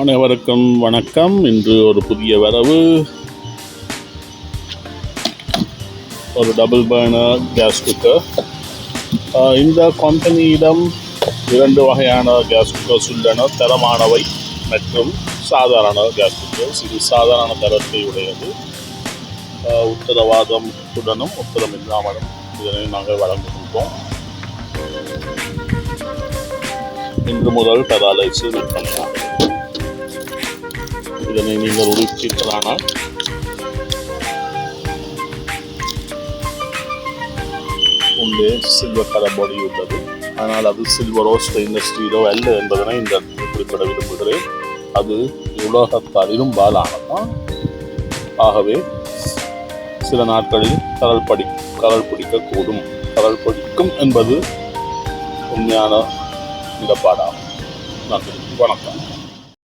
அனைவருக்கும் வணக்கம். இன்று ஒரு புதிய வரவு. ஒரு டபுள் பர்னர் கேஸ் குக்கர் இந்த கம்பெனியிடம் இரண்டு வகையான கேஸ் குக்கர்ஸ் உள்ளன. தரமானவை மற்றும் சாதாரண கேஸ் குக்கர்ஸ் இது சாதாரண தரத்தை உடையது. உத்தரவாதம் உடனும் உத்தரம் இல்லாமலும் இதனை நாங்கள் வழங்குகின்றோம். இன்று முதல் தராலைசு விற்பனையாகும். இதனை நீங்கள் உடுப்பீர்களானால் உள்ளே சில்வர் கலர் பாடி உள்ளது. ஆனால் அது சில்வரோ ஸ்டெயின்லெஸ் ஸ்டீலோ அல்ல என்பதனை இந்த குறிப்பிட விரும்புகிறேன். அது உலோகத்தால் பாலானதான் ஆகவே சில நாட்களில் கடல் படி கடல் பிடிக்கக்கூடும். கடல் பிடிக்கும் என்பது உண்மையான நிலப்பாடாகும். நன்றி வணக்கம்.